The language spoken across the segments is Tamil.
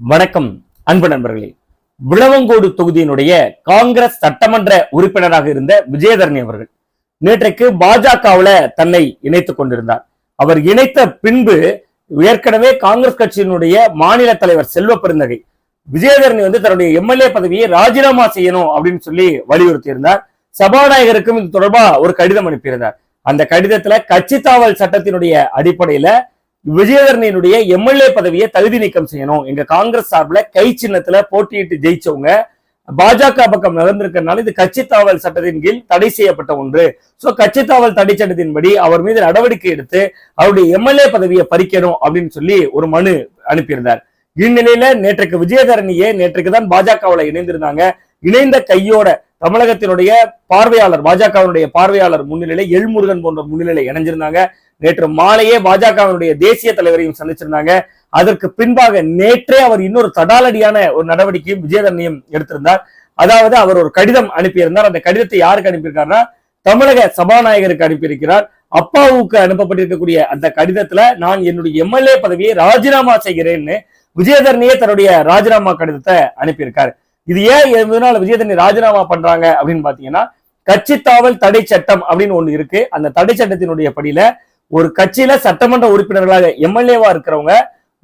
வணக்கம் அன்பு நண்பர்களே. விளவங்கோடு தொகுதியினுடைய காங்கிரஸ் சட்டமன்ற உறுப்பினராக இருந்த விஜயதரணி அவர்கள் நேற்றைக்கு பாஜகவுல தன்னை இணைத்துக் கொண்டிருந்தார். அவர் இணைத்த பின்பு ஏற்கனவே காங்கிரஸ் கட்சியினுடைய மாநில தலைவர் செல்வ பெருந்தகை விஜயதரணி வந்து தன்னுடைய எம்எல்ஏ பதவியை ராஜினாமா செய்யணும் அப்படின்னு சொல்லி வலியுறுத்தி இருந்தார் சபாநாயகருக்கும் இது தொடர்பா ஒரு கடிதம் அனுப்பியிருந்தார். அந்த கடிதத்துல கட்சி தாவல் சட்டத்தினுடைய அடிப்படையில விஜயதரணியினுடைய எம்எல்ஏ பதவியை தகுதி நீக்கம் செய்யணும். எங்க காங்கிரஸ் சார்பில் கை சின்னத்துல போட்டியிட்டு ஜெயிச்சவங்க பாஜக பக்கம் நடந்திருக்கிறதுனால இது கட்சி தாவல் சட்டத்தின் கீழ் தடை செய்யப்பட்ட ஒன்று. சோ கட்சி தாவல் தடை சட்டத்தின்படி அவர் மீது நடவடிக்கை எடுத்து அவருடைய எம்எல்ஏ பதவியை பறிக்கணும் அப்படின்னு சொல்லி ஒரு மனு அனுப்பியிருந்தார். இந்நிலையில நேற்றுக்கு விஜயதரணியே நேற்றுக்கு தான் பாஜகவுல இணைந்திருந்தாங்க. இணைந்த கையோட தமிழகத்தினுடைய பார்வையாளர் பாஜகவினுடைய பார்வையாளர் முன்னிலையில எல்முருகன் போன்ற முன்னிலையில இணைஞ்சிருந்தாங்க. நேற்று மாலையே பாஜகவினுடைய தேசிய தலைவரையும் சந்திச்சிருந்தாங்க. அதற்கு பின்பாக நேற்றே அவர் இன்னொரு தடாலடியான ஒரு நடவடிக்கையும் விஜயதரணியும் எடுத்திருந்தார். அதாவது அவர் ஒரு கடிதம் அனுப்பியிருந்தார். அந்த கடிதத்தை யாருக்கு அனுப்பியிருக்காருன்னா தமிழக சபாநாயகருக்கு அனுப்பியிருக்கிறார். அப்பாவுக்கு அனுப்பப்பட்டிருக்கக்கூடிய அந்த கடிதத்துல நான் என்னுடைய எம்எல்ஏ பதவியை ராஜினாமா செய்கிறேன்னு விஜயதரணியே தன்னுடைய ராஜினாமா கடிதத்தை அனுப்பியிருக்காரு. இது ஏன் எதனால விஜயதரணி ராஜினாமா பண்றாங்க அப்படின்னு பாத்தீங்கன்னா கட்சி தாவல் தடை சட்டம் அப்படின்னு ஒண்ணு இருக்கு. அந்த தடை சட்டத்தினுடைய படியில ஒரு கட்சியில சட்டமன்ற உறுப்பினர்களாக எம்எல்ஏவா இருக்கிறவங்க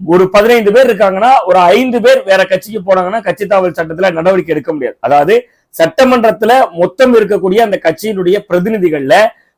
ஒரு பதினைந்து பேர் இருக்காங்கன்னா ஒரு ஐந்து பேர் வேற கட்சிக்கு போனாங்கன்னா கட்சி தாவல் சட்டத்துல நடவடிக்கை எடுக்க முடியாது. அதாவது சட்டமன்றத்துல மொத்தம் இருக்கக்கூடிய அந்த கட்சியினுடைய பிரதிநிதிகள்ல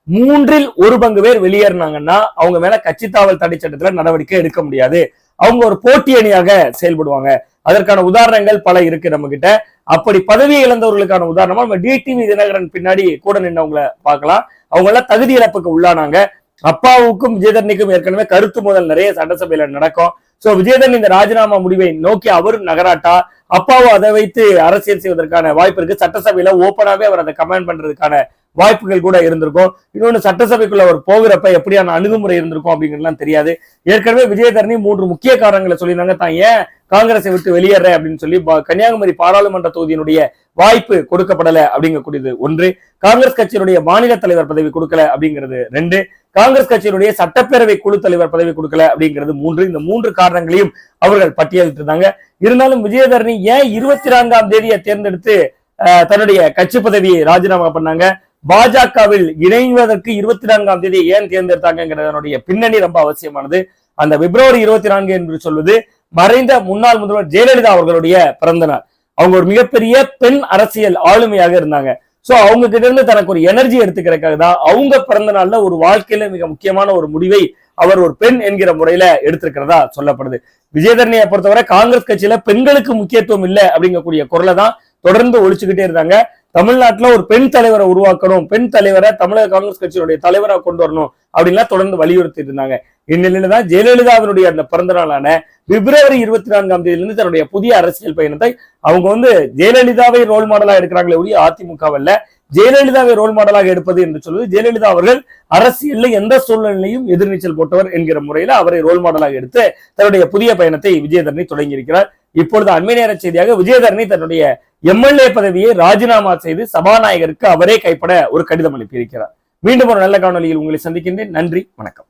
மூன்றில் ஒரு பங்கு பேர் வெளியேறினாங்கன்னா அவங்க மேல கட்சி தாவல் தடை சட்டத்துல நடவடிக்கை எடுக்க முடியாது. அவங்க ஒரு போட்டி அணியாக செயல்படுவாங்க. அதற்கான உதாரணங்கள் பல இருக்கு நம்ம கிட்ட அப்படி பதவியை இழந்தவர்களுக்கான உதாரணமா நம்ம டிடிவி தினகரன் பின்னாடி கூட நின்றவங்கள பார்க்கலாம். அவங்க எல்லாம் தகுதி இழப்புக்கு உள்ளானாங்க. அப்பாவுக்கும் விஜயதரணிக்கும் ஏற்கனவே கருத்து மோதல் நிறைய சட்டசபையில நடக்கும். சோ விஜயதரன் இந்த ராஜினாமா முடிவை நோக்கி அவரும் நகராட்டா? அப்பாவும் அதை வைத்து அரசியல் செய்வதற்கான வாய்ப்பு இருக்கு. சட்டசபையில ஓப்பனாவே அவர் அதை கமெண்ட் பண்றதுக்கான வாய்ப்புகள் கூட இருந்திருக்கும். இன்னொன்னு சட்டசபைக்குள்ள அவர் போகிறப்ப எப்படியான அணுகுமுறை இருந்திருக்கும் அப்படிங்கிறதுலாம் தெரியாது. ஏற்கனவே விஜயதரணி மூன்று முக்கிய காரணங்களை சொல்லியிருந்தாங்க. தான் ஏன் காங்கிரஸை விட்டு வெளியேற அப்படின்னு சொல்லி பா- கன்னியாகுமரி பாராளுமன்ற தொகுதியினுடைய வாய்ப்பு கொடுக்கப்படல அப்படிங்கக்கூடியது ஒன்று. காங்கிரஸ் கட்சியினுடைய மாநில தலைவர் பதவி கொடுக்கல அப்படிங்கிறது ரெண்டு. காங்கிரஸ் கட்சியினுடைய சட்டப்பேரவை குழு தலைவர் பதவி கொடுக்கல அப்படிங்கிறது மூன்று. இந்த மூன்று காரணங்களையும் அவர்கள் பட்டியலிட்டிருந்தாங்க. இருந்தாலும் விஜயதரணி ஏன் இருபத்தி நான்காம் தேதியை தேர்ந்தெடுத்து அஹ், தன்னுடைய கட்சி பதவியை ராஜினாமா பண்ணாங்க? பாஜகவில் இணைவதற்கு இருபத்தி நான்காம் தேதி ஏன் தேர்ந்தெடுத்தாங்கிறதனுடைய பின்னணி ரொம்ப அவசியமானது. அந்த பிப்ரவரி இருபத்தி நான்கு என்று சொல்வது மறைந்த முன்னாள் முதல்வர் ஜெயலலிதா அவர்களுடைய பிறந்த நாள். அவங்க ஒரு மிகப்பெரிய பெண் அரசியல் ஆளுமையாக இருந்தாங்க. சோ அவங்க கிட்ட இருந்து தனக்கு ஒரு எனர்ஜி எடுத்துக்கிறதுக்காக தான் அவங்க பிறந்த நாள்ல ஒரு வாழ்க்கையில மிக முக்கியமான ஒரு முடிவை அவர் ஒரு பெண் என்கிற முறையில எடுத்திருக்கிறதா சொல்லப்படுது. விஜயதரணியை பொறுத்தவரை காங்கிரஸ் கட்சியில பெண்களுக்கு முக்கியத்துவம் இல்லை அப்படிங்கக்கூடிய குரலை தான் தொடர்ந்து ஒழிச்சுக்கிட்டே இருந்தாங்க. தமிழ்நாட்டில் ஒரு பெண் தலைவரை உருவாக்கணும் பெண் தலைவரை தமிழக காங்கிரஸ் கட்சியினுடைய தலைவராக கொண்டு வரணும் அப்படின்லாம் தொடர்ந்து வலியுறுத்தி இருந்தாங்க. இந்நிலையில தான் ஜெயலலிதாவினுடைய அந்த பிறந்த நாளான பிப்ரவரி இருபத்தி நான்காம் தேதியிலிருந்து தன்னுடைய புதிய அரசியல் பயணத்தை அவங்க வந்து ஜெயலலிதாவை ரோல் மாடலா எடுக்கிறாங்களே ஒழிய அதிமுகவில் ஜெயலலிதாவை ரோல் மாடலாக எடுப்பது என்று சொல்வது ஜெயலலிதா அவர்கள் அரசியல்ல எந்த சூழ்நிலையும் எதிர்நீச்சல் போட்டவர் என்கிற முறையில அவரை ரோல் மாடலாக எடுத்து தன்னுடைய புதிய பயணத்தை விஜயதரணி தொடங்கியிருக்கிறார். இப்பொழுது அண்மை நேர செய்தியாக விஜயதரணி தன்னுடைய எம்எல்ஏ பதவியை ராஜினாமா செய்து சபாநாயகருக்கு அவரே கைப்பட ஒரு கடிதம் அனுப்பியிருக்கிறார். மீண்டும் ஒரு நல்ல காணொலியில் உங்களை சந்திக்கின்றேன். நன்றி வணக்கம்.